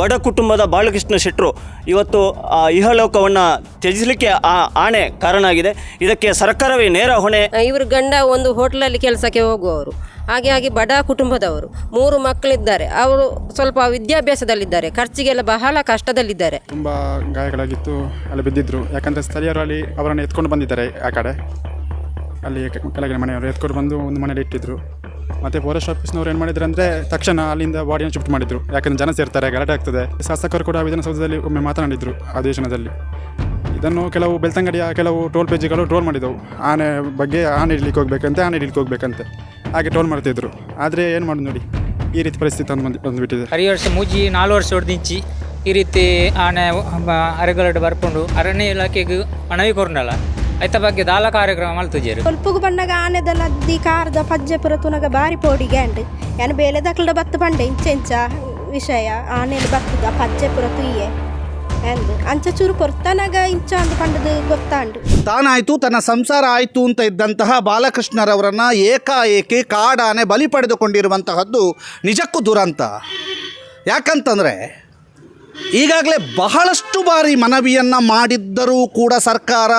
ಬಡ ಕುಟುಂಬದ ಬಾಲಕೃಷ್ಣ ಶೆಟ್ಟರು ಇವತ್ತು ಆ ಇಹಲೋಕವನ್ನು ತ್ಯಜಿಸಲಿಕ್ಕೆ ಆ ಆಣೆ ಕಾರಣ ಆಗಿದೆ. ಇದಕ್ಕೆ ಸರ್ಕಾರವೇ ನೇರ ಹೊಣೆ. ಇವರು ಗಂಡ ಒಂದು ಹೋಟ್ಲಲ್ಲಿ ಕೆಲಸಕ್ಕೆ ಹೋಗುವವರು. ಹಾಗೆ ಆಗಿ ಬಡ ಕುಟುಂಬದವರು ಮೂರು ಮಕ್ಕಳಿದ್ದಾರೆ. ಅವರು ಸ್ವಲ್ಪ ವಿದ್ಯಾಭ್ಯಾಸದಲ್ಲಿದ್ದಾರೆ ಖರ್ಚಿಗೆಲ್ಲ ಬಹಳ ಕಷ್ಟದಲ್ಲಿದ್ದಾರೆ. ತುಂಬ ಗಾಯಗಳಾಗಿತ್ತು ಅಲ್ಲಿ ಬಿದ್ದಿದ್ರು. ಯಾಕಂದರೆ ಸ್ಥಳೀಯರು ಅಲ್ಲಿ ಅವರನ್ನು ಎತ್ಕೊಂಡು ಬಂದಿದ್ದಾರೆ ಆ ಕಡೆ. ಅಲ್ಲಿ ಕೆಳಗಿನ ಮನೆಯವರು ಎತ್ಕೊಂಡು ಬಂದು ಒಂದು ಮನೇಲಿ ಇಟ್ಟಿದ್ರು. ಮತ್ತು ಫಾರೆಸ್ಟ್ ಆಫೀಸ್ನವ್ರು ಏನು ಮಾಡಿದ್ರು ಅಂದರೆ ತಕ್ಷಣ ಅಲ್ಲಿಂದ ಬಾಡಿಯನ್ನು ಶಿಫ್ಟ್ ಮಾಡಿದ್ರು. ಯಾಕಂದ್ರೆ ಜನ ಸೇರ್ತಾರೆ, ಗಲಾಟೆ ಆಗ್ತದೆ. ಶಾಸಕರು ಕೂಡ ವಿಧಾನಸೌಧದಲ್ಲಿ ಒಮ್ಮೆ ಮಾತನಾಡಿದರು ಅಧಿವೇಶನದಲ್ಲಿ ಇದನ್ನು ಕೆಲವು ಬೆಳ್ತಂಗಡಿಯ ಕೆಲವು ಟೋಲ್ ಪೇಜ್ಗಳು ಟ್ರೋಲ್ ಮಾಡಿದವು. ಆನೆ ಬಗ್ಗೆ ಆನೆ ಇಡ್ಲಿಕ್ಕೆ ಹೋಗ್ಬೇಕಂತೆ, ಆನೆ ಇಡ್ಲಿಕ್ಕೆ ಹೋಗ್ಬೇಕಂತೆ. ಹಾಗೆ ಟ್ರೋಲ್ ಮಾಡ್ತಿದ್ರು ಆದರೆ ಏನು ಮಾಡೋದು ನೋಡಿ? ಈ ರೀತಿ ಪರಿಸ್ಥಿತಿ ತಂದು ಬಂದು ಬಂದುಬಿಟ್ಟಿದೆ. ಹರಿ ವರ್ಷ ಮೂಜಿ ನಾಲ್ಕು ವರ್ಷ ಹೊಡೆದಿಂಚಿ ಈ ರೀತಿ ಆನೆ ಅರೆಗಲಡ್ ಬರ್ಕೊಂಡು ಅರಣ್ಯ ಇಲಾಖೆಗೆ ಮನವಿ ಕೊರ್ನಲ್ಲ. ಐತ ಬಗ್ಗೆ ದಾಲ ಕಾರ್ಯಕ್ರಮ ಮಲ್ತುಜೇರು ಒಲ್ಪುಗು ಬಣ್ಣಗ ಆನೆದ ದಿ ಕಾರ್ದ ಪಜ್ಜೆ ಪುರ ತುನಗ ಬಾರಿ ಪೋಡಿ ಗ್ಯಾಂಡ್ ಯಾನು ಬೇಲೆ ದಕ್ಲಡ ಬತ್ತು ಪಂಡೆ ಇಂಚೆಂಚ ವಿಷಯ ಆನೆಲ್ ಬತ್ತದ ಪಜ್ಜೆ ಪುರ ತುಯ್ಯೆ ಎಂದು ಅಂಚ ಚೂರು ಕೊರ್ತನಗ ಇಂಚ ಅಂದು ಪಂಡದು ಗೊತ್ತಾಂಡು ತಾನಾಯ್ತು ತನ್ನ ಸಂಸಾರ ಆಯಿತು ಅಂತ ಇದ್ದಂತಹ ಬಾಲಕೃಷ್ಣರವರನ್ನ ಏಕಾಏಕಿ ಕಾಡಾನೆ ಬಲಿ ಪಡೆದುಕೊಂಡಿರುವಂತಹದ್ದು ನಿಜಕ್ಕೂ ದುರಂತ. ಯಾಕಂತಂದರೆ ಈಗಾಗಲೇ ಬಹಳಷ್ಟು ಬಾರಿ ಮನವಿಯನ್ನು ಮಾಡಿದ್ದರೂ ಕೂಡ ಸರ್ಕಾರ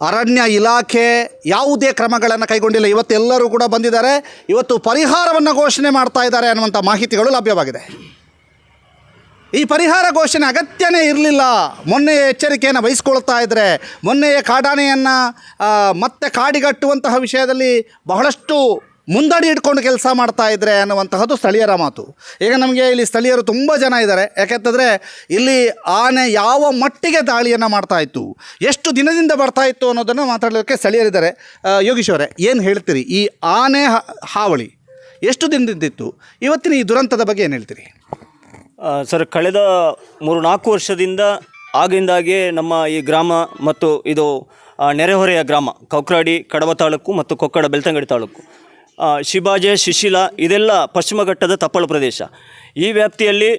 ಅರಣ್ಯ ಇಲಾಖೆ ಯಾವುದೇ ಕ್ರಮಗಳನ್ನು ಕೈಗೊಂಡಿಲ್ಲ. ಇವತ್ತೆಲ್ಲರೂ ಕೂಡ ಬಂದಿದ್ದಾರೆ. ಇವತ್ತು ಪರಿಹಾರವನ್ನು ಘೋಷಣೆ ಮಾಡ್ತಾ ಇದ್ದಾರೆ ಅನ್ನುವಂಥ ಮಾಹಿತಿಗಳು ಲಭ್ಯವಾಗಿದೆ. ಈ ಪರಿಹಾರ ಘೋಷಣೆ ಅಗತ್ಯನೇ ಇರಲಿಲ್ಲ. ಮೊನ್ನೆ ಎಚ್ಚರಿಕೆಯನ್ನು ವಹಿಸ್ಕೊಳ್ತಾ ಇದ್ದರೆ ಮೊನ್ನೆಯೇ ಕಾಡಾನೆಯನ್ನು ಮತ್ತೆ ಕಾಡಿಗಟ್ಟುವಂತಹ ವಿಷಯದಲ್ಲಿ ಬಹಳಷ್ಟು ಮುಂದಡಿ ಇಟ್ಕೊಂಡು ಕೆಲಸ ಮಾಡ್ತಾ ಇದ್ದರೆ ಅನ್ನುವಂತಹದ್ದು ಸ್ಥಳೀಯರ ಮಾತು. ಈಗ ನಮಗೆ ಇಲ್ಲಿ ಸ್ಥಳೀಯರು ತುಂಬ ಜನ ಇದ್ದಾರೆ. ಯಾಕೆಂತಂದರೆ ಇಲ್ಲಿ ಆನೆ ಯಾವ ಮಟ್ಟಿಗೆ ದಾಳಿಯನ್ನು ಮಾಡ್ತಾ ಇತ್ತು, ಎಷ್ಟು ದಿನದಿಂದ ಬರ್ತಾ ಇತ್ತು ಅನ್ನೋದನ್ನು ಮಾತಾಡಲಿಕ್ಕೆ ಸ್ಥಳೀಯರಿದ್ದಾರೆ ಯೋಗೀಶ್ವರೇ ಏನು ಹೇಳ್ತೀರಿ? ಈ ಆನೆ ಹಾವಳಿ ಎಷ್ಟು ದಿನದಿಂದಿತ್ತು ಇವತ್ತಿನ ಈ ದುರಂತದ ಬಗ್ಗೆ ಏನು ಹೇಳ್ತೀರಿ? ಸರ್, ಕಳೆದ ಮೂರು ನಾಲ್ಕು ವರ್ಷದಿಂದ ಆಗಿಂದಾಗೆ ನಮ್ಮ ಈ ಗ್ರಾಮ ಮತ್ತು ಇದು ನೆರೆಹೊರೆಯ ಗ್ರಾಮ, ಕೌಕ್ರಾಡಿ, ಕಡವ ತಾಲೂಕು ಮತ್ತು ಕೊಕ್ಕಡ, ಬೆಳ್ತಂಗಡಿ ತಾಲೂಕು. ಶಿಬಾಜೆ ಶಿಶಿಲ ಇದೆಲ್ಲ ಪಶ್ಚಿಮ ಘಟ್ಟದ ತಪ್ಪಳ ಪ್ರದೇಶ. ಈ ವ್ಯಾಪ್ತಿಯಲ್ಲಿ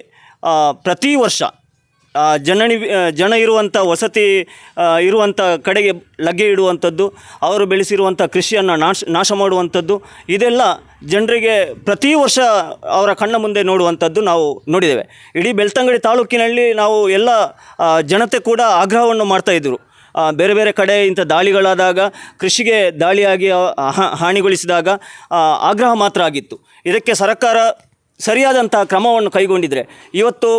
ಪ್ರತಿ ವರ್ಷ ಜನಣಿ ಜನ ಇರುವಂಥ ವಸತಿ ಇರುವಂಥ ಕಡೆಗೆ ಲಗ್ಗೆ ಇಡುವಂಥದ್ದು ಅವರು ಬೆಳೆಸಿರುವಂಥ ಕೃಷಿಯನ್ನು ನಾಶ ನಾಶ ಮಾಡುವಂಥದ್ದು ಇದೆಲ್ಲ ಜನರಿಗೆ ಪ್ರತಿ ವರ್ಷ ಅವರ ಕಣ್ಣ ಮುಂದೆ ನೋಡುವಂಥದ್ದು ನಾವು ನೋಡಿದ್ದೇವೆ. ಇಡೀ ಬೆಳ್ತಂಗಡಿ ತಾಲೂಕಿನಲ್ಲಿ ನಾವು ಎಲ್ಲ ಜನತೆ ಕೂಡ ಆಗ್ರಹವನ್ನು ಮಾಡ್ತಾಯಿದ್ರು ಆ, ಬೇರೆ ಬೇರೆ ಕಡೆ ಇಂಥ ದಾಳಿಗಳಾದಾಗ ಕೃಷಿಗೆ ದಾಳಿಯಾಗಿ ಹಾನಿಗೊಳಿಸಿದಾಗ ಆಗ್ರಹ ಮಾತ್ರ ಆಗಿತ್ತು. ಇದಕ್ಕೆ ಸರ್ಕಾರ ಸರಿಯಾದಂತಹ ಕ್ರಮವನ್ನು ಕೈಗೊಂಡಿದ್ರೆ ಇವತ್ತು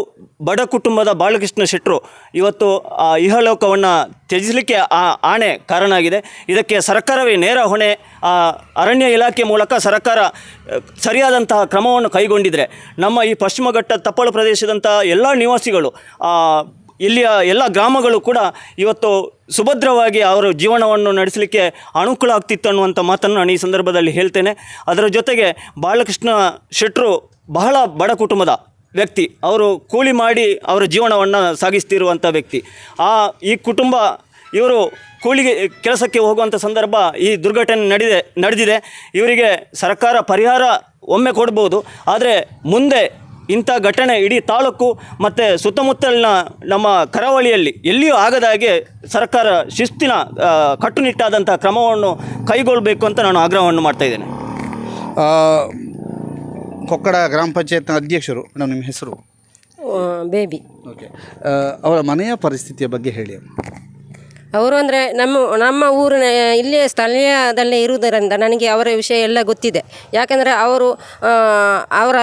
ಬಡ ಕುಟುಂಬದ ಬಾಲಕೃಷ್ಣ ಶೆಟ್ಟರು ಇವತ್ತು ಆ ಇಹಲೋಕವನ್ನು ತ್ಯಜಿಸಲಿಕ್ಕೆ ಆ ಆಣೆ ಕಾರಣ ಆಗಿದೆ ಇದಕ್ಕೆ ಸರ್ಕಾರವೇ ನೇರ ಹೊಣೆ ಆ, ಅರಣ್ಯ ಇಲಾಖೆ ಮೂಲಕ ಸರ್ಕಾರ ಸರಿಯಾದಂತಹ ಕ್ರಮವನ್ನು ಕೈಗೊಂಡಿದ್ರೆ ನಮ್ಮ ಈ ಪಶ್ಚಿಮ ಘಟ್ಟ ತಪ್ಪಳ ಪ್ರದೇಶದಂಥ ಎಲ್ಲ ನಿವಾಸಿಗಳು ಇಲ್ಲಿಯ ಎಲ್ಲ ಗ್ರಾಮಗಳು ಕೂಡ ಇವತ್ತು ಸುಭದ್ರವಾಗಿ ಅವರ ಜೀವನವನ್ನು ನಡೆಸಲಿಕ್ಕೆ ಅನುಕೂಲ ಆಗ್ತಿತ್ತು ಅನ್ನುವಂಥ ಮಾತನ್ನು ನಾನು ಈ ಸಂದರ್ಭದಲ್ಲಿ ಹೇಳ್ತೇನೆ. ಅದರ ಜೊತೆಗೆ ಬಾಲಕೃಷ್ಣ ಶೆಟ್ಟರು ಬಹಳ ಬಡ ಕುಟುಂಬದ ವ್ಯಕ್ತಿ. ಅವರು ಕೂಲಿ ಮಾಡಿ ಅವರ ಜೀವನವನ್ನು ಸಾಗಿಸ್ತಿರುವಂಥ ವ್ಯಕ್ತಿ. ಆ, ಈ ಕುಟುಂಬ ಇವರು ಕೂಲಿಗೆ, ಕೆಲಸಕ್ಕೆ ಹೋಗುವಂಥ ಸಂದರ್ಭ ಈ ದುರ್ಘಟನೆ ನಡೆದಿದೆ ನಡೆದಿದೆ. ಇವರಿಗೆ ಸರ್ಕಾರ ಪರಿಹಾರ ಒಮ್ಮೆ ಕೊಡ್ಬೋದು. ಆದರೆ ಮುಂದೆ ಇಂಥ ಘಟನೆ ಇಡೀ ತಾಲೂಕು ಮತ್ತು ಸುತ್ತಮುತ್ತಲಿನ ನಮ್ಮ ಕರಾವಳಿಯಲ್ಲಿ ಎಲ್ಲಿಯೂ ಆಗದ ಹಾಗೆ ಸರ್ಕಾರ ಶಿಸ್ತಿನ ಕಟ್ಟುನಿಟ್ಟಾದಂಥ ಕ್ರಮವನ್ನು ಕೈಗೊಳ್ಳಬೇಕು ಅಂತ ನಾನು ಆಗ್ರಹವನ್ನು ಮಾಡ್ತಾಯಿದ್ದೇನೆ ಕೊಕ್ಕಡ ಗ್ರಾಮ ಪಂಚಾಯತ್ನ ಅಧ್ಯಕ್ಷರು ನಾನು ನಿಮ್ಮ ಹೆಸರು? ಬೇಬಿ. ಓಕೆ ಅವರ ಮನೆಯ ಪರಿಸ್ಥಿತಿಯ ಬಗ್ಗೆ ಹೇಳಿ ಅವರು ಅಂದರೆ ನಮ್ಮ ನಮ್ಮ ಊರಿನ, ಇಲ್ಲಿಯ ಸ್ಥಳೀಯದಲ್ಲೇ ಇರುವುದರಿಂದ ನನಗೆ ಅವರ ವಿಷಯ ಎಲ್ಲ ಗೊತ್ತಿದೆ. ಯಾಕಂದರೆ ಅವರು ಅವರ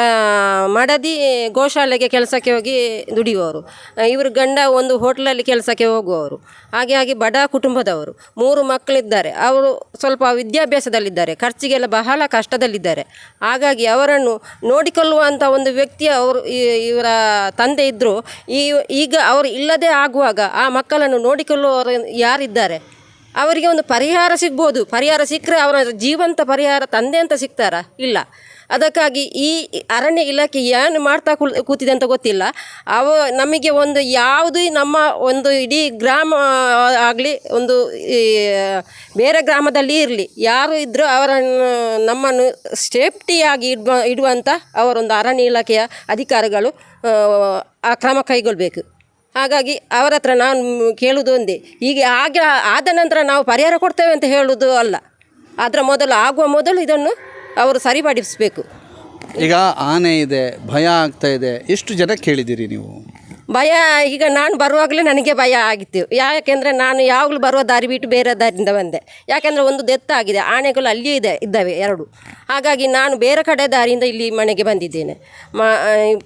ಮಡದಿ ಗೋಶಾಲೆಗೆ ಕೆಲಸಕ್ಕೆ ಹೋಗಿ ದುಡಿಯುವವರು. ಇವರು ಗಂಡ ಒಂದು ಹೋಟ್ಲಲ್ಲಿ ಕೆಲಸಕ್ಕೆ ಹೋಗುವವರು. ಹಾಗೆ ಹಾಗೆ ಬಡ ಕುಟುಂಬದವರು. ಮೂರು ಮಕ್ಕಳಿದ್ದಾರೆ. ಅವರು ಸ್ವಲ್ಪ ವಿದ್ಯಾಭ್ಯಾಸದಲ್ಲಿದ್ದಾರೆ. ಖರ್ಚಿಗೆಲ್ಲ ಬಹಳ ಕಷ್ಟದಲ್ಲಿದ್ದಾರೆ. ಹಾಗಾಗಿ ಅವರನ್ನು ನೋಡಿಕೊಳ್ಳುವಂಥ ಒಂದು ವ್ಯಕ್ತಿ ಅವರು ಇವರ ತಂದೆ ಇದ್ದರು ಈ, ಈಗ ಅವರು ಇಲ್ಲದೆ ಆಗುವಾಗ ಆ ಮಕ್ಕಳನ್ನು ನೋಡಿಕೊಳ್ಳುವವರು ಯಾರಿದ್ದಾರೆ? ಅವರಿಗೆ ಒಂದು ಪರಿಹಾರ ಸಿಗ್ಬೋದು. ಪರಿಹಾರ ಸಿಕ್ಕರೆ ಅವರ ಜೀವಂತ ಪರಿಹಾರ ತಂದೆ ಅಂತ ಸಿಗ್ತಾರಾ? ಇಲ್ಲ. ಅದಕ್ಕಾಗಿ ಈ ಅರಣ್ಯ ಇಲಾಖೆ ಏನು ಮಾಡ್ತಾ ಕೂತಿದೆ ಅಂತ ಗೊತ್ತಿಲ್ಲ. ಅವ ನಮಗೆ ಒಂದು ಯಾವುದು ನಮ್ಮ ಒಂದು ಇಡೀ ಗ್ರಾಮ ಆಗಲಿ ಒಂದು ಈ, ಬೇರೆ ಗ್ರಾಮದಲ್ಲಿ ಇರಲಿ. ಯಾರು ಇದ್ದರೂ ಅವರನ್ನು ನಮ್ಮನ್ನು ಸೇಫ್ಟಿಯಾಗಿ ಇಡ್ಬ ಇಡುವಂಥ ಅವರೊಂದು ಅರಣ್ಯ ಇಲಾಖೆಯ ಅಧಿಕಾರಿಗಳು, ಆ ಕ್ರಮ ಕೈಗೊಳ್ಳಬೇಕು ಹಾಗಾಗಿ ಅವರ ಹತ್ರ ನಾನು ಕೇಳುವುದು ಒಂದೇ. ಹೀಗೆ ಆಗ ಆದ ನಂತರ ನಾವು ಪರಿಹಾರ ಕೊಡ್ತೇವೆ ಅಂತ ಹೇಳುವುದು ಅಲ್ಲ. ಅದರ ಮೊದಲು ಆಗುವ ಮೊದಲು ಇದನ್ನು ಅವರು ಸರಿಪಡಿಸಬೇಕು. ಈಗ ಆನೆ ಇದೆ, ಭಯ ಆಗ್ತಾ ಇದೆ. ಎಷ್ಟು ಜನ ಕೇಳಿದ್ದೀರಿ ನೀವು? ಭಯ, ಈಗ ನಾನು ಬರುವಾಗಲೇ ನನಗೆ ಭಯ ಆಗಿತ್ತು. ಯಾಕೆಂದರೆ ನಾನು ಯಾವಾಗಲೂ ಬರುವ ದಾರಿ ಬಿಟ್ಟು ಬೇರೆ ದಾರಿಯಿಂದ ಬಂದೆ. ಯಾಕೆಂದರೆ ಒಂದು ಡೆತ್ ಆಗಿದೆ, ಆನೆಗಳು ಅಲ್ಲಿಯೇ ಇದೆ, ಇದ್ದಾವೆ ಎರಡು. ಹಾಗಾಗಿ ನಾನು ಬೇರೆ ಕಡೆ ದಾರಿಯಿಂದ ಇಲ್ಲಿ ಮನೆಗೆ ಬಂದಿದ್ದೇನೆ. ಮ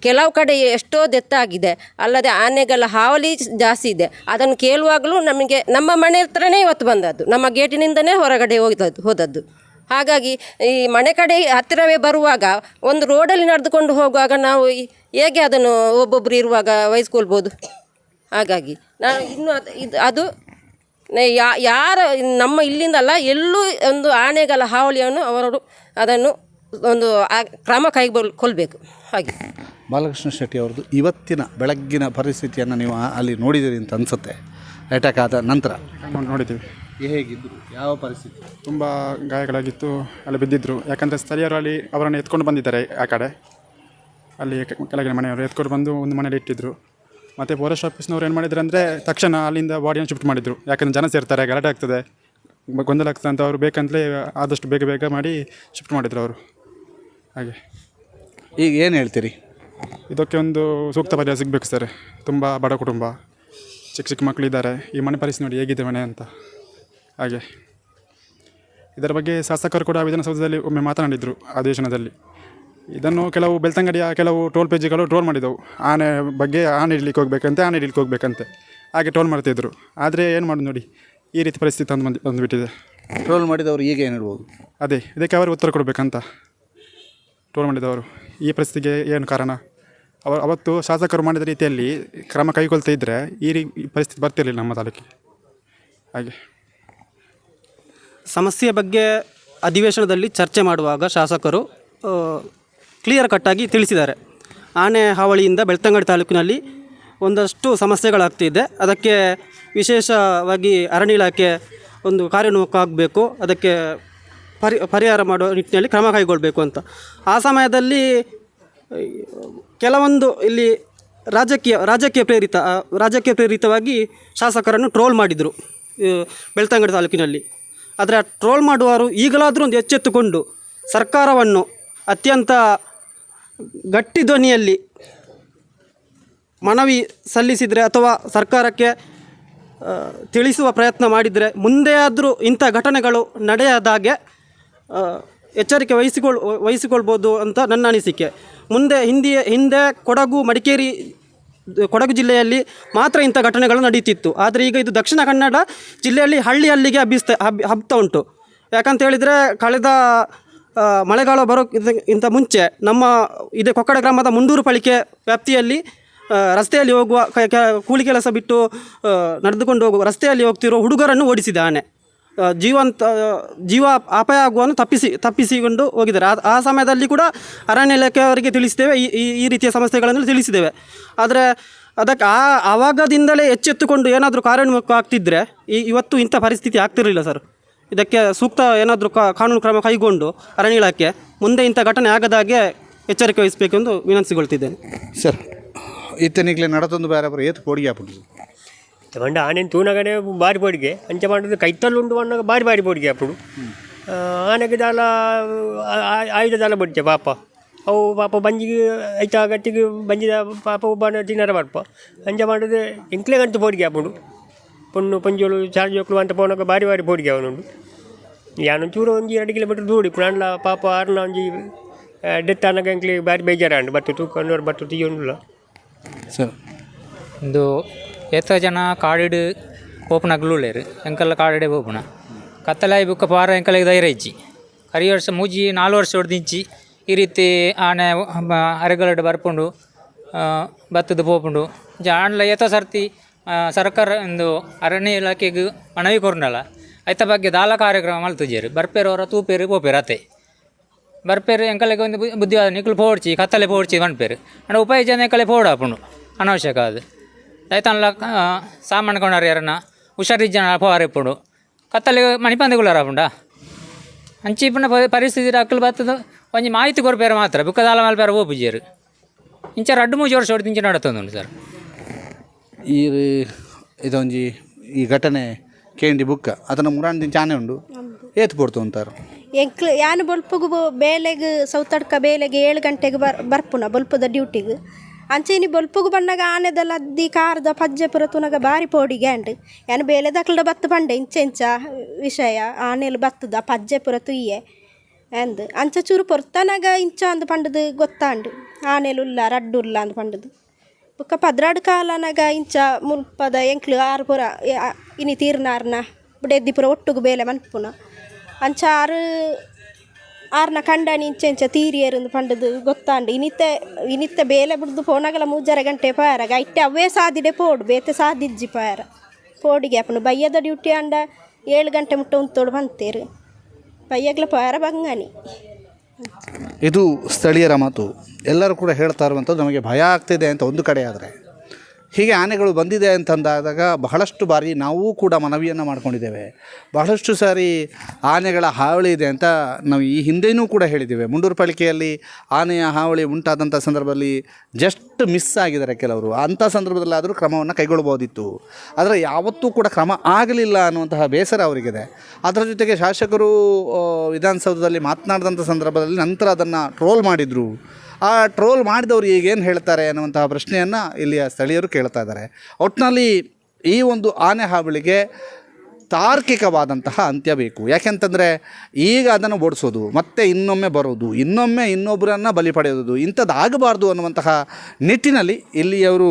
ಕೆಲವು ಕಡೆ ಎಷ್ಟೋ ದೆತ್ತಾಗಿದೆ ಅಲ್ಲದೆ ಆನೆಗಳ ಹಾವಳಿ ಜಾಸ್ತಿ ಇದೆ. ಅದನ್ನು ಕೇಳುವಾಗಲೂ ನಮಗೆ ನಮ್ಮ ಮನೆ ಹತ್ರನೇ ಇವತ್ತು ಬಂದದ್ದು. ನಮ್ಮ ಗೇಟಿನಿಂದನೇ ಹೊರಗಡೆ ಹೋದದ್ದು ಹೋದದ್ದು. ಹಾಗಾಗಿ ಈ ಮನೆ ಕಡೆ ಹತ್ತಿರವೇ ಬರುವಾಗ ಒಂದು ರೋಡಲ್ಲಿ ನಡೆದುಕೊಂಡು ಹೋಗುವಾಗ ನಾವು ಹೇಗೆ ಅದನ್ನು ಒಬ್ಬೊಬ್ಬರು ಇರುವಾಗ ವಹಿಸ್ಕೊಳ್ಬೋದು? ಹಾಗಾಗಿ ನಾನು ಇನ್ನು ಅದು ಇದು ಅದು ಯಾ ಯಾರ ನಮ್ಮ ಇಲ್ಲಿಂದಲ್ಲ ಎಲ್ಲೂ ಒಂದು ಆನೆಗಳ ಹಾವಳಿಯನ್ನು ಅವರು ಅದನ್ನು ಒಂದು ಕ್ರಮ ಕೈಗೊಳ್ಕೊಳ್ಬೇಕು. ಹಾಗೆ. ಬಾಲಕೃಷ್ಣ ಶೆಟ್ಟಿ ಅವ್ರದ್ದು ಇವತ್ತಿನ ಬೆಳಗ್ಗಿನ ಪರಿಸ್ಥಿತಿಯನ್ನು ನೀವು ಅಲ್ಲಿ ನೋಡಿದಿರಿ ಅಂತ ಅನಿಸುತ್ತೆ. ಅಟ್ಯಾಕ್ ಆದ ನಂತರ ನೋಡಿ ನೋಡಿದ್ದೀವಿ. ಹೇಗಿದ್ರು? ಯಾವ ಪರಿಸ್ಥಿತಿ? ತುಂಬ ಗಾಯಗಳಾಗಿತ್ತು ಅಲ್ಲಿ ಬಿದ್ದಿದ್ದರು ಯಾಕಂದರೆ ಸ್ಥಳೀಯರು ಅಲ್ಲಿ ಅವರನ್ನು ಎತ್ಕೊಂಡು ಬಂದಿದ್ದಾರೆ ಆ ಕಡೆ. ಅಲ್ಲಿ ಕೆಳಗಿನ ಮನೆಯವರು ಎತ್ಕೊಂಡು ಬಂದು ಒಂದು ಮನೇಲಿ ಇಟ್ಟಿದ್ರು. ಮತ್ತು ಫಾರೆಸ್ಟ್ ಆಫೀಸ್ನವ್ರು ಏನು ಮಾಡಿದ್ರು ಅಂದರೆ ತಕ್ಷಣ ಅಲ್ಲಿಂದ ಬಾಡಿಯನ್ನು ಶಿಫ್ಟ್ ಮಾಡಿದರು. ಯಾಕಂದರೆ ಜನ ಸೇರ್ತಾರೆ ಗಲಾಟೆ ಆಗ್ತದೆ. ಗೊಂದಲ ಆಗ್ತದೆ ಅಂತ ಅವರು ಬೇಕಂತಲೇ ಆದಷ್ಟು ಬೇಗ ಬೇಗ ಮಾಡಿ ಶಿಫ್ಟ್ ಮಾಡಿದ್ರು ಅವರು. ಹಾಗೆ. ಈಗ ಏನು ಹೇಳ್ತೀರಿ? ಇದಕ್ಕೆ ಒಂದು ಸೂಕ್ತ ಪರಿಹಾರ ಸಿಗಬೇಕು ಸರ್. ತುಂಬ ಬಡ ಕುಟುಂಬ. ಚಿಕ್ಕ ಚಿಕ್ಕ ಮಕ್ಕಳಿದ್ದಾರೆ ಈ ಮನೆ ಪರಿಸ್ಥಿತಿ ನೋಡಿ ಹೇಗಿದೆ ಮನೆ ಅಂತ. ಹಾಗೆ. ಇದರ ಬಗ್ಗೆ ಶಾಸಕರು ಕೂಡ ವಿಧಾನಸೌಧದಲ್ಲಿ ಒಮ್ಮೆ ಮಾತನಾಡಿದರು ಅಧಿವೇಶನದಲ್ಲಿ ಇದನ್ನು ಕೆಲವು ಬೆಳ್ತಂಗಡಿಯ ಕೆಲವು ಟೋಲ್ ಪೇಜಿಗಳು ಟೋಲ್ ಮಾಡಿದವು. ಆನೆ ಬಗ್ಗೆ ಆನೆ ಇಡ್ಲಿಕ್ಕೆ ಹೋಗ್ಬೇಕಂತೆ ಆನೆ ಇಡ್ಲಿಕ್ಕೆ ಹೋಗ್ಬೇಕಂತೆ. ಹಾಗೆ ಟ್ರೋಲ್ ಮಾಡ್ತಿದ್ರು ಆದರೆ ಏನು ಮಾಡೋದು ನೋಡಿ ಈ ರೀತಿ ಪರಿಸ್ಥಿತಿ ತಂದು ಬಂದು ಬಂದುಬಿಟ್ಟಿದೆ ಟ್ರೋಲ್ ಮಾಡಿದವರು ಈಗ ಏನು ಹೇಳ್ಬೋದು? ಅದೇ ಇದಕ್ಕೆ ಅವರು ಉತ್ತರ ಕೊಡಬೇಕಂತ. ಟ್ರೋಲ್ ಮಾಡಿದವರು. ಈ ಪರಿಸ್ಥಿತಿಗೆ ಏನು ಕಾರಣ? ಅವರು ಅವತ್ತು ಶಾಸಕರು ಮಾಡಿದ ರೀತಿಯಲ್ಲಿ ಕ್ರಮ ಕೈಗೊಳ್ತಾ ಇದ್ದರೆ ಈ ರೀ ಪರಿಸ್ಥಿತಿ ಬರ್ತಿರಲಿಲ್ಲ ನಮ್ಮ ತಾಲೂಕಿಗೆ. ಹಾಗೆ. ಸಮಸ್ಯೆ ಬಗ್ಗೆ ಅಧಿವೇಶನದಲ್ಲಿ ಚರ್ಚೆ ಮಾಡುವಾಗ ಶಾಸಕರು ಕ್ಲಿಯರ್ ಕಟ್ಟಾಗಿ ತಿಳಿಸಿದ್ದಾರೆ. ಆನೆ ಹಾವಳಿಯಿಂದ ಬೆಳ್ತಂಗಡಿ ತಾಲೂಕಿನಲ್ಲಿ ಒಂದಷ್ಟು ಸಮಸ್ಯೆಗಳಾಗ್ತಿದೆ. ಅದಕ್ಕೆ ವಿಶೇಷವಾಗಿ ಅರಣ್ಯ ಇಲಾಖೆ ಒಂದು ಕಾರ್ಯೋನ್ಮುಖ ಆಗಬೇಕು ಅದಕ್ಕೆ ಪರಿ, ಪರಿಹಾರ ಮಾಡುವ ನಿಟ್ಟಿನಲ್ಲಿ ಕ್ರಮ ಕೈಗೊಳ್ಳಬೇಕು ಅಂತ. ಆ ಸಮಯದಲ್ಲಿ, ಕೆಲವೊಂದು ಇಲ್ಲಿ ರಾಜಕೀಯ ರಾಜಕೀಯ ಪ್ರೇರಿತ ರಾಜಕೀಯ ಪ್ರೇರಿತವಾಗಿ ಶಾಸಕರನ್ನು ಟ್ರೋಲ್ ಮಾಡಿದರು ಬೆಳ್ತಂಗಡಿ ತಾಲೂಕಿನಲ್ಲಿ. ಆದರೆ ಟ್ರೋಲ್ ಮಾಡುವವರು ಈಗಲಾದರೂ ಒಂದು ಎಚ್ಚೆತ್ತುಕೊಂಡು ಸರ್ಕಾರವನ್ನು ಅತ್ಯಂತ ಗಟ್ಟಿ ಧ್ವನಿಯಲ್ಲಿ ಮನವಿ ಸಲ್ಲಿಸಿದರೆ ಅಥವಾ ಸರ್ಕಾರಕ್ಕೆ ತಿಳಿಸುವ ಪ್ರಯತ್ನ ಮಾಡಿದರೆ ಮುಂದೆಯಾದರೂ ಇಂಥ ಘಟನೆಗಳು ನಡೆಯದಾಗೆ ಎಚ್ಚರಿಕೆ ವಹಿಸಿಕೊಳ್, ವಹಿಸಿಕೊಳ್ಬೋದು ಅಂತ ನನ್ನ ಅನಿಸಿಕೆ. ಮುಂದೆ ಹಿಂದಿಯೇ, ಹಿಂದೆ ಕೊಡಗು, ಮಡಿಕೇರಿ ಕೊಡಗು ಜಿಲ್ಲೆಯಲ್ಲಿ ಮಾತ್ರ ಇಂಥ ಘಟನೆಗಳು ನಡೀತಿತ್ತು. ಆದರೆ ಈಗ ಇದು ದಕ್ಷಿಣ ಕನ್ನಡ ಜಿಲ್ಲೆಯಲ್ಲಿ ಹಳ್ಳಿ ಹಳ್ಳಿಗೆ ಹಬ್ಬಿಸ್ತಾ ಹಬ್ ಹಬ್ತಾ ಉಂಟು. ಯಾಕಂತ ಹೇಳಿದರೆ ಕಳೆದ ಮಳೆಗಾಲ ಬರೋ ಇಂತ ಮುಂಚೆ ನಮ್ಮ ಇದೇ ಕೊಕ್ಕಡ ಗ್ರಾಮದ ಮುಂಡೂರು ಪಾಲಿಕೆ ವ್ಯಾಪ್ತಿಯಲ್ಲಿ ರಸ್ತೆಯಲ್ಲಿ ಹೋಗುವ ಕೂಲಿ ಕೆಲಸ ಬಿಟ್ಟು ನಡೆದುಕೊಂಡು ಹೋಗುವ ರಸ್ತೆಯಲ್ಲಿ ಹೋಗ್ತಿರೋ ಹುಡುಗರನ್ನು ಓಡಿಸಿದ ಜೀವಂತ ಜೀವ ಅಪಾಯ ಆಗುವನ್ನು ತಪ್ಪಿಸಿ, ತಪ್ಪಿಸಿಕೊಂಡು ಹೋಗಿದ್ದಾರೆ. ಆ ಆ ಸಮಯದಲ್ಲಿ ಕೂಡ ಅರಣ್ಯ ಇಲಾಖೆಯವರಿಗೆ ತಿಳಿಸಿದ್ದೇವೆ. ಈ, ಈ- ರೀತಿಯ ಸಮಸ್ಯೆಗಳನ್ನು ತಿಳಿಸಿದ್ದೇವೆ. ಆದರೆ ಅದಕ್ಕೆ ಆ ಆವಾಗದಿಂದಲೇ ಎಚ್ಚೆತ್ತುಕೊಂಡು ಏನಾದರೂ ಕಾರ್ಯೋನ್ಮುಖ ಆಗ್ತಿದ್ದರೆ ಈ, ಇವತ್ತು ಇಂಥ ಪರಿಸ್ಥಿತಿ ಆಗ್ತಿರಲಿಲ್ಲ ಸರ್. ಇದಕ್ಕೆ ಸೂಕ್ತ ಏನಾದರೂ ಕಾನೂನು ಕ್ರಮ ಕೈಗೊಂಡು ಅರಣ್ಯ ಇಲಾಖೆ ಮುಂದೆ ಇಂಥ ಘಟನೆ ಆಗದಾಗೆ ಎಚ್ಚರಿಕೆ ವಹಿಸಬೇಕೆಂದು ವಿನಂತಿಸಿಕೊಳ್ತಿದ್ದೇನೆ. ಸರ್ ಇತ್ತನಿಗ್ಲೇ ನಡತೊಂದು ಬೇರೆ ಬರೋ, ಏತು ಪೋಡಿಗೆ ಹಾಕ್ಬಿಟ್ಟು పండు ఆనని తూనగానే ಬಾರಿ పొడిగే అంచె పండు కైతలు ఉండు అన్న బారి ಬಾರಿ పొడిగే అప్పుడు ಆನೆಗೆ ದಾಲ ಆಯುಧ ದಾಲ ಬಡಿತೆ ಪಾಪ. ಅವು ಪಾಪ ಬಂಜಿಗೆ ಐತ ಗಟ್ಟಿಗೆ ಬಂಜಿದ ಪಾಪ ಒಬ್ಬನ ತಿನ್ನರ ಬರ್ಪ ಅಂಜ ಮಾಡಿದ್ರೆ ಎಂಕ್ಲೆ ಗಂಟು ಪೋಡಿಗೆ ಹಾಕೊಂಡು ಪೊಣ್ಣು ಪಂಜೋಳು ಚಾರ್ಜ್ ಹೋಗ್ಲು ಅಂತ ಪೋನಕ್ಕೆ ಬಾರಿ ಬಾರಿ ಪೋಡಿಗೆ ಅವನುಂಡು. ಯಾನು ಚೂರು ಒಂಜಿ ಎರಡು ಕಿಲೋಮೀಟರ್ ದೂಡಿ ಪುಣಾಂಡ್ಲ ಪಾಪ ಆರ್ನ ಒಂಜಿ ಡೆತ್ ಆನಾಗ ಎಂಕ್ಲೆ ಬಾರಿ ಬೇಜಾರಾಂಡು. ಬರ್ತು ತೂಕ ಬರ್ತು ತೀಯೊಂಡುಲ್ಲ. ಸರ್, ಇದು ಎತ್ತ ಜನ ಕಾಡಿಡು ಪೋಪುನ ಗ್ಲೂಲೇರು ಎಂಕಲ್ಲ ಕಾಡಿಡೆ ಓಪನ ಕತ್ತಲಾಯಿ ಬುಕ್ಕ ಪಾರ ಎಂಕಲಿಗೆ ಧೈರ್ಯ ಇಜ್ಜಿ. ಕರಿ ವರ್ಷ ಮೂಜಿ ನಾಲ್ಕು ವರ್ಷ ಹೊಡೆದಿಂಚಿ ಈ ರೀತಿ ಆನೆ ಅರೆಗಲಡು ಬರ್ಪುಂಡು ಆ, ಬತ್ತದ ಪೋಪುಂಡು. ಜಾಣ್ಲ ಎತ್ತ ಸರ್ತಿ ಸರ್ಕಾರ ಒಂದು ಅರಣ್ಯ ಇಲಾಖೆಗೆ ಮನವಿ ಕೊರ್ನಲ್ಲ ಐತ ಬಗ್ಗೆ ದಾಲ ಕಾರ್ಯಕ್ರಮ ಮಲ್ತುಜೇರು ಬರ್ಪೇರವರ ತೂಪೇರು ಪೋಪೇರು ಅತ್ತೆ. ಬರ್ಪೇರು ಎಂಕಲೆಗೆ ಒಂದು ಬುದ್ಧಿವಾದ ನಿಕ್ಲು ಪೋಡ್ಚಿ ಕತ್ತಲೆ ಪೋಡ್ಚಿ ಮನ್ಪೇರು. ಅಣ್ಣ ಉಪಾಯ ಜನ ಎಂಕಲೆ ಪೋಡ ಹಾಪುಂಡು ಅನಾವಶ್ಯಕ ಅದು. ದೈತನ್ಲ ಸಾಮಾನು ಕೊಂಡಾರ ಯಾರನ್ನ ಹುಷಾರಿದ್ದ ಜನ ಪೋವಾರೆಪ್ಪುಂಡು ಕತ್ತಲೆ ಅಂಚಿ ಅಂಚಿಪ್ಪನ ಪರಿಸ್ಥಿತಿ ಅಕ್ಕಲು ಬತ್ತದ ಒಂಜಿ ಮಾಹಿತಿ ಕೊರ್ಪೇರು ಮಾತ್ರ ಬುಕ್ಕದಾಲ ಮಲ್ಪೇರ ಓಪುಜೇರು ಇಂಚ ರಡ್ಡು ಮೂಜಿ ವರ್ಷ ಹೊಡೆದು ಇಂಚ ನಡತೊಂದುಂಡು ಸರ್. ಈ ಇದೊಂಜಿ ಈ ಘಟನೆ ಕೇಂಡಿ ಬುಕ್ಕ ಅದನ್ನು ಮುರಾಂಡಿ ಚಾನೆ ಉಂಡು. ಏತ್ ಪೋಡ್ತು ಅಂತಾರೆ? ಎಂಕ್ಲು ಯಾನು ಬೊಲ್ಪುಗು ಬೊ- ಬೇಲೆಗ್ ಸೌತಡ್ಕ ಬೇಲೆಗೆ ಏಳು ಗಂಟೆಗೆ ಬರ್ ಬರ್ಪುನ ಬೊಲ್ಪದ ಡ್ಯೂಟಿಗೆ? ಅಂಚೆನಿ ಬೊಲ್ಪುಗು ಬಣ್ಣಗ ಆನೆದ ಲದ್ದಿ ಕಾರ್ದ ಪಜ್ಜೆ ಪುರ ತುನಗ ಬಾರಿ ಪೋಡಿಗೆ ಅಂಡ್ ಯಾನು ಬೇಲೆ ದಕ್ಲಡ ಬತ್ತು ಪಂಡೆ ಇಂಚೆಂಚ ವಿಷಯ ಆನೆಲು ಬತ್ತದ ಪಜ್ಜೆ ಪುರ ತುಯ್ಯೆ ಅಂದ್. ಅಂಚ ಚೂರು ಪೊರ್ತನಾಗ ಇಂಚ ಅಂದ್ ಪಂಡದು ಗೊತ್ತಾಂಡು. ಆನೆಲುಲ್ಲ ರಡ್ಡುಲ್ಲ ಅಂದ್ ಪಂಡದು. ಬೊಕ್ಕ ಪದ್ರಾಡ್ ಕಾಲನಗ ಇಂಚ ಮುಲ್ಪದ ಎಂಕ್ಲು ಆರು ಪುರ ಇನಿ ತೀರ್ನಾರ್ನ ಬುಡೆದ್ದಿ ಪುರ ಒಟ್ಟುಗು ಬೇಲೆ ಮನ್ಪುನ. ಅಂಚ ಆರು ಆರ್ನ ಕಂಡಾಣಿ ಇಂಚ ಇಂಚ ತೀರಿಯರು ಪಂಡದು ಗೊತ್ತಾಂಡು. ಇನಿತ್ತೆ ಇನಿತ್ತೆ ಬೇಲೆ ಬಿಡ್ದು ಪೋನಗಲ ಮೂಜರ ಗಂಟೆ ಪಾಯರಾಗ ಇಟ್ಟೆ ಅವೇ ಸಾದಿಡೆ ಪೋಡು, ಬೇತೆ ಸಾದಿಜ್ಜಿ ಪಾಯರ ಪೋಡಿಗೆ ಅಪ್ಪನು ಬಯ್ಯದ ಡ್ಯೂಟಿ ಅಂಡ ಏಳು ಗಂಟೆ ಮುಟ್ಟ ಉಂತೋಡು ಬಂತೇರು. ಬಯ್ಯಗ್ಲ ಪಾಯರ ಬಂಗಾನಿ. ಇದು ಸ್ಥಳೀಯರ ಮಾತು. ಎಲ್ಲರೂ ಕೂಡ ಹೇಳ್ತಾ ಇರುವಂಥದ್ದು ನಮಗೆ ಭಯ ಆಗ್ತಿದೆ ಅಂತ ಒಂದು ಕಡೆ ಆದರೆ. ಹೀಗೆ ಆನೆಗಳು ಬಂದಿದೆ ಅಂತಂದಾದಾಗ ಬಹಳಷ್ಟು ಬಾರಿ ನಾವೂ ಕೂಡ ಮನವಿಯನ್ನು ಮಾಡ್ಕೊಂಡಿದ್ದೇವೆ. ಬಹಳಷ್ಟು ಸಾರಿ ಆನೆಗಳ ಹಾವಳಿ ಇದೆ ಅಂತ ನಾವು ಈ ಹಿಂದೆಯೂ ಕೂಡ ಹೇಳಿದ್ದೇವೆ. ಮುಂಡೂರು ಪಾಲಿಕೆಯಲ್ಲಿ ಆನೆಯ ಹಾವಳಿ ಉಂಟಾದಂಥ ಸಂದರ್ಭದಲ್ಲಿ ಜಸ್ಟ್ ಮಿಸ್ ಆಗಿದ್ದಾರೆ ಕೆಲವರು. ಅಂಥ ಸಂದರ್ಭದಲ್ಲಾದರೂ ಕ್ರಮವನ್ನು ಕೈಗೊಳ್ಳಬಹುದಿತ್ತು. ಆದರೆ ಯಾವತ್ತೂ ಕೂಡ ಕ್ರಮ ಆಗಲಿಲ್ಲ ಅನ್ನುವಂತಹ ಬೇಸರ ಅವರಿಗಿದೆ. ಅದರ ಜೊತೆಗೆ ಶಾಸಕರು ವಿಧಾನಸೌಧದಲ್ಲಿ ಮಾತನಾಡಿದಂಥ ಸಂದರ್ಭದಲ್ಲಿ ನಂತರ ಅದನ್ನು ಟ್ರೋಲ್ ಮಾಡಿದರು. ಆ ಟ್ರೋಲ್ ಮಾಡಿದವರು ಈಗೇನು ಹೇಳ್ತಾರೆ ಅನ್ನುವಂತಹ ಪ್ರಶ್ನೆಯನ್ನು ಇಲ್ಲಿಯ ಸ್ಥಳೀಯರು ಕೇಳ್ತಾ ಇದ್ದಾರೆ. ಒಟ್ಟಿನಲ್ಲಿ ಈ ಒಂದು ಆನೆ ಹಾವಳಿಗೆ ತಾರ್ಕಿಕವಾದಂತಹ ಅಂತ್ಯ ಬೇಕು. ಯಾಕೆಂತಂದರೆ ಈಗ ಅದನ್ನು ಓಡಿಸೋದು, ಮತ್ತೆ ಇನ್ನೊಮ್ಮೆ ಬರೋದು, ಇನ್ನೊಮ್ಮೆ ಇನ್ನೊಬ್ಬರನ್ನು ಬಲಿ ಪಡೆಯೋದು ಇಂಥದ್ದಾಗಬಾರ್ದು ಅನ್ನುವಂತಹ ನಿಟ್ಟಿನಲ್ಲಿ ಇಲ್ಲಿಯವರು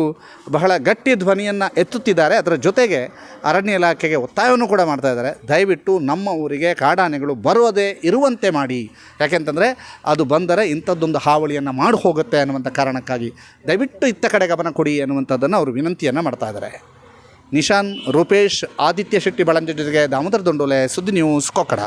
ಬಹಳ ಗಟ್ಟಿ ಧ್ವನಿಯನ್ನು ಎತ್ತುತ್ತಿದ್ದಾರೆ. ಅದರ ಜೊತೆಗೆ ಅರಣ್ಯ ಇಲಾಖೆಗೆ ಒತ್ತಾಯವನ್ನು ಕೂಡ ಮಾಡ್ತಾ ಇದ್ದಾರೆ. ದಯವಿಟ್ಟು ನಮ್ಮ ಊರಿಗೆ ಕಾಡಾನೆಗಳು ಬರೋದೇ ಇರುವಂತೆ ಮಾಡಿ. ಯಾಕೆಂತಂದರೆ ಅದು ಬಂದರೆ ಇಂಥದ್ದೊಂದು ಹಾವಳಿಯನ್ನು ಮಾಡಿ ಹೋಗುತ್ತೆ ಅನ್ನುವಂಥ ಕಾರಣಕ್ಕಾಗಿ. ದಯವಿಟ್ಟು ಇತ್ತ ಕಡೆ ಗಮನ ಕೊಡಿ ಅನ್ನುವಂಥದ್ದನ್ನು ಅವರು ವಿನಂತಿಯನ್ನು ಮಾಡ್ತಾ ಇದ್ದಾರೆ. ನಿಶಾನ್ ರೂಪೇಶ್ ಆದಿತ್ಯ ಶೆಟ್ಟಿ ಬಳಂಜ ಜೊತೆಗೆ ದಾಮೋದರ್ ದೊಂಡೋಲೆ ಸುದ್ದಿ ನ್ಯೂಸ್ ಕೊಕ್ಕಡ.